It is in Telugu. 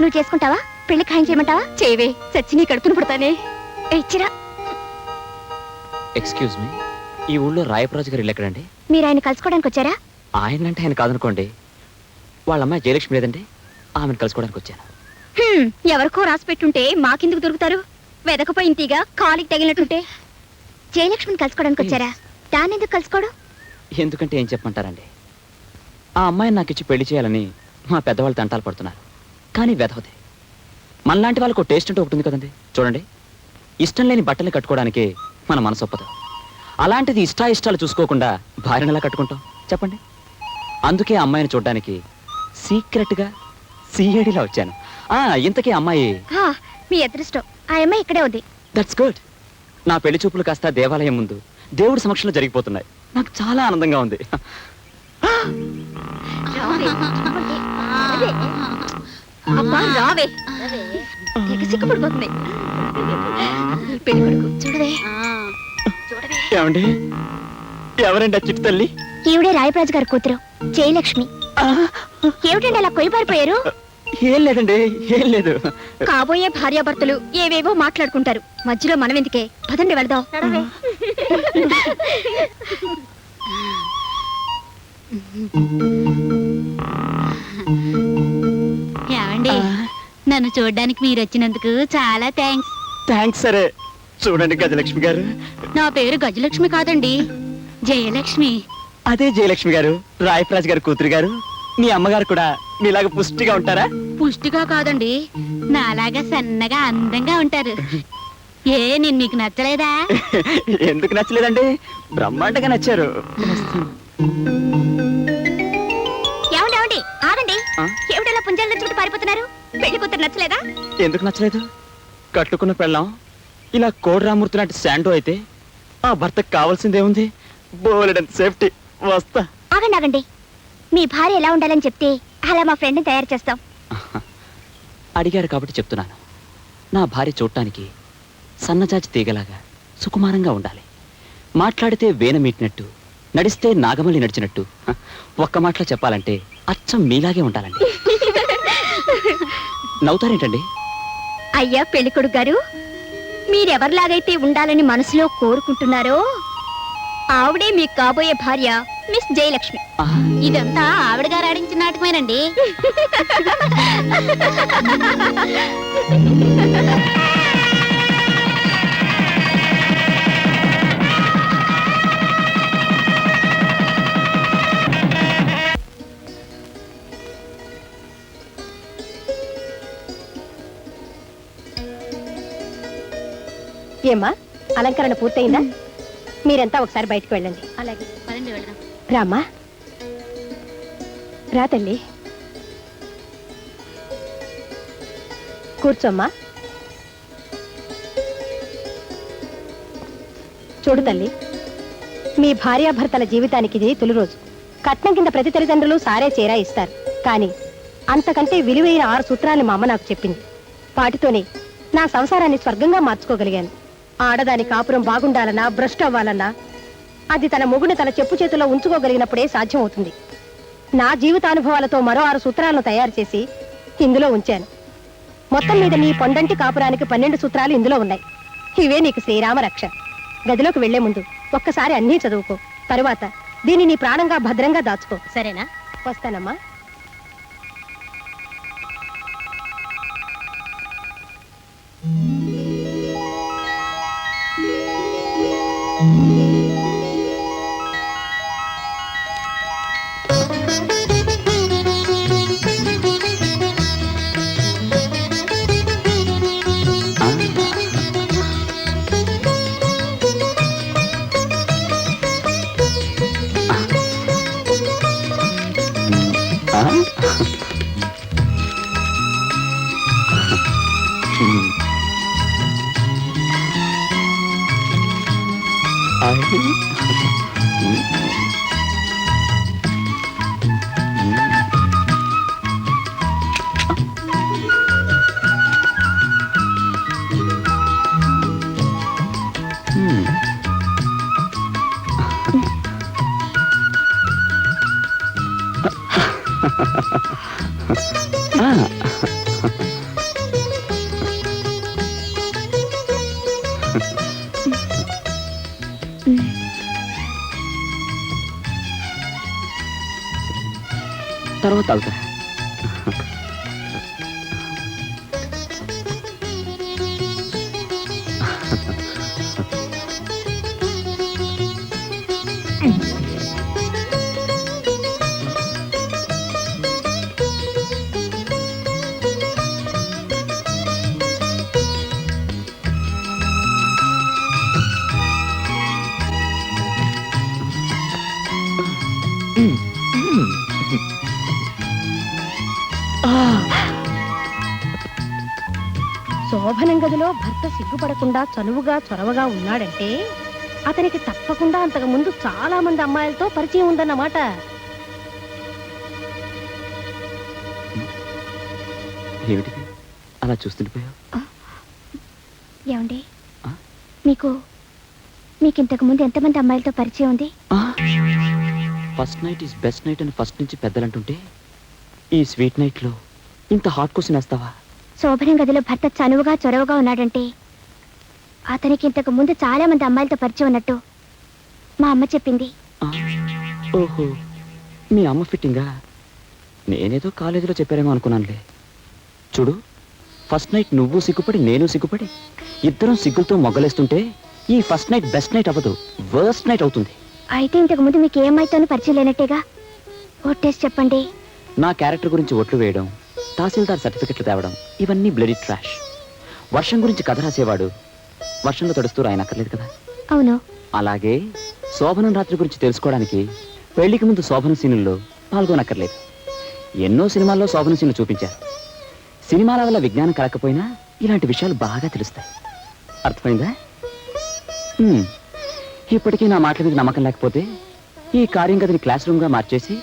నువ్వు చేసుకుంటావా? పెళ్ళి ఖాయం చేయమంటావా? చేయవే. చచ్చి నీ కడుపును పుడతానే. ఇచ్చిరా ఎక్స్క్యూజ్ మీ ఈ ఊళ్ళో రాయప్రాజు గారు ఇల్లు ఎక్కడండి? మీరు ఆయన కలుసుకోవడానికి వచ్చారా? ఆయన అంటే ఆయన కాదనుకోండి. వాళ్ళ అమ్మాయి జయలక్ష్మి లేదండి. ఆమెను కలుసుకోవడానికి వచ్చాను. హ్మ్, ఎవరికో రాసి పెట్టుంటే మాకెందుకు దొరుకుతారు? వెదకపోయిన తీగ కాలికి తగిలినట్టుంటే. జయలక్ష్మిని కలుసుకోవడానికి వచ్చారా? దాన్ని ఎందుకు కలుసుకోడు ఎందుకంటే ఏం చెప్పమంటారండి? ఆ అమ్మాయిని నాకు ఇచ్చి పెళ్ళి చేయాలని మా పెద్దవాళ్ళు తంటాలు పడుతున్నారు. కానీ వెధవది మనలాంటి వాళ్ళకు టేస్ట్ అంటూ ఒకటి ఉంది కదండి. చూడండి. ఇష్టం లేని బట్టలు కట్టుకోవడానికి మన మనసు ఒప్పదు. అలాంటిది ఇష్టాయిష్టాలు చూసుకోకుండా భార్యను ఎలా కట్టుకుంటాం? చెప్పండి. అందుకే ఆ అమ్మాయిని చూడడానికి సీక్రెట్గా సీఏడిలా వచ్చాను. ఆ ఇంతకీ అమ్మాయి హా, మీ అదృష్టం. ఆ అమ్మాయి ఇక్కడే ఉంది. దట్స్ గుడ్ నా పెళ్ళి చూపులు కాస్త దేవాలయం ముందు దేవుడి సమక్షంలో జరిగిపోతున్నాయి. నాకు చాలా ఆనందంగా ఉంది. అబ్బా రావే. తెగ సిగ్గుపడిపోతుంది. ఈ పెళ్ళి కొడుకు చూడవే. చూడవే. ఏమండి? ఎవరండి ఆ చిట్టు తల్లి? ఈవిడే రాయప్రాజు గారి కూతురు జయలక్ష్మి. ఏమిటండి అలా కొయ్యబారిపోయారు? ఏం లేదండి ఏం లేదు. కాబోయే భార్యాభర్తలు ఏవేవో మాట్లాడుకుంటారు. మధ్యలో మనం ఎందుకే పదండి వెళదాం. ఏమండి నన్ను చూడడానికి మీరు వచ్చినందుకు చాలా థ్యాంక్స్ థ్యాంక్స్ సరే. చూడండి గజలక్ష్మి గారు. నా పేరు గజలక్ష్మి కాదండి. జయలక్ష్మి. అదే జయలక్ష్మి గారు రాయప్రాజ్ గారు కూతురు గారు. మీ అమ్మగారు కూడా మీలాగా పుష్టిగా ఉంటారా? పుష్టిగా కాదండి. నాలాగా సన్నగా అందంగా ఉంటారు. ఏ నేను మీకు నచ్చలేదా? ఎందుకు నచ్చలేదండి? బ్రహ్మాండంగా నచ్చారు. ఏమండి ఏమండి? ఆగండి. పెళ్ళి కూతురు నచ్చలేదా? ఎందుకు నచ్చలేదు? కట్టుకున్న పెళ్ళాం. ఇలా కోడరామూర్తి లాంటి శాండో అయితే ఆ భర్తకు కావాల్సిందేముంది బోలెడంత సేఫ్టీ వస్తా. ఆగండి ఆగండి. మీ భార్య ఎలా ఉండాలని చెప్తే అలా మా ఫ్రెండ్ని తయారు చేస్తాం. అడిగారు కాబట్టి చెప్తున్నాను. నా భార్య చూడటానికి సన్నజాజి తీగలాగా సుకుమారంగా ఉండాలి. మాట్లాడితే వేన మీటినట్టు నడిస్తే నాగమల్లి నడిచినట్టు. ఒక్క మాటలో చెప్పాలంటే అచ్చం మీలాగే ఉండాలండి. నవ్వుతారేంటండి? అయ్యా పెళ్ళి కొడుకు గారు మీరెవరిలాగైతే ఉండాలని మనసులో కోరుకుంటున్నారో ఆవిడే మీకు కాబోయే భార్య మిస్ జయలక్ష్మి. ఇదంతా ఆవిడ గారు ఆడించిన నాటకమేనండి. ఏమ్మా? అలంకరణ పూర్తయిందా? మీరంతా ఒకసారి బయటకు వెళ్ళండి. అలాగే పదండి వెళదాం. రామ్మా. రా తల్లి. కూర్చోమ్మా. చూడు తల్లి మీ భార్యాభర్తల జీవితానికి ఇది తొలి రోజు. కట్నం కింద ప్రతి తల్లిదండ్రులు సారే చీరా ఇస్తారు. కానీ అంతకంటే విలువైన ఆరు సూత్రాలు మా అమ్మ నాకు చెప్పింది. వాటితోనే నా సంసారాన్ని స్వర్గంగా మార్చుకోగలిగాను. ఆడదాని కాపురం బాగుండాలన్నా భ్రష్టు అవ్వాలన్నా అది తన మొగుడు తన చెప్పు చేతిలో ఉంచుకోగలిగినప్పుడే సాధ్యమవుతుంది. నా జీవితానుభవాలతో మరో ఆరు సూత్రాలను తయారు చేసి ఇందులో ఉంచాను. మొత్తం మీద నీ పొండంటి కాపురానికి పన్నెండు సూత్రాలు ఇందులో ఉన్నాయి. ఇవే నీకు శ్రీరామ రక్ష. గదిలోకి వెళ్ళే ముందు ఒక్కసారి అన్నీ చదువుకో. తరువాత దీన్ని నీ ప్రాణంగా భద్రంగా దాచుకో. సరేనా? వస్తానమ్మా. ఆ. 아. తర్వాత తాగుతా శోభనం గదిలో భర్త సిగ్గుపడకుండా చనువుగా చొరవగా ఉన్నాడంటే అతనికి తప్పకుండా అంతకు ముందు చాలా మంది అమ్మాయిలతో పరిచయం ఉందన్నమాట. ఏమిటిది? అలా చూస్తుండిపోయావు ఏమండి? మీకు మీకు ఇంతకు ముందు ఎంతమంది అమ్మాయిలతో పరిచయం ఉంది? First night is best night అని ఫస్ట్ నుంచి పెద్దలు అంటుంటే ఈ స్వీట్ నైట్లో ఇంత హాట్ క్వశ్చన్ వేస్తావా శోభనం గదిలో భర్త చనువుగా చొరవగా ఉన్నాడంటే అతనికి ఇంతకు ముందు చాలా మంది అమ్మాయిలతో పరిచయం ఉన్నట్టు మా అమ్మ చెప్పింది. ఓహో మీ అమ్మ ఫిట్టింగా? నేనేదో కాలేజీలో చెప్పారేమో అనుకున్నానులే. చూడు ఫస్ట్ నైట్ నువ్వు సిగ్గుపడి నేను సిగ్గుపడి ఇద్దరం సిగ్గులతో మొగ్గలేస్తుంటే ఈ ఫస్ట్ నైట్ బెస్ట్ నైట్ అవ్వదు వర్స్ట్ నైట్ అవుతుంది. అయితే ఇంతకు ముందు మీకు ఏ అమ్మాయితోనూ పరిచయం లేనట్టేగా? ఒట్టేసి చెప్పండి. నా క్యారెక్టర్ గురించి ఒట్లు వేయడం తహసీల్దార్ సర్టిఫికెట్లు తేవడం ఇవన్నీ బ్లడీ ట్రాష్ వర్షం గురించి కథ రాసేవాడు వర్షంలో తడుస్తూ రాయనక్కర్లేదు కదా. అవును. అలాగే శోభనం రాత్రి గురించి తెలుసుకోవడానికి పెళ్ళికి ముందు శోభన సీనుల్లో పాల్గొనక్కర్లేదు. ఎన్నో సినిమాల్లో శోభన సీన్లు చూపించారు. సినిమాల వల్ల విజ్ఞానం కలకపోయినా ఇలాంటి విషయాలు బాగా తెలుస్తాయి. అర్థమైందా. ఇప్పటికీ నా మాటల మీద నమ్మకం లేకపోతే ఈ కార్యం గదిని క్లాస్ రూమ్గా మార్చేసి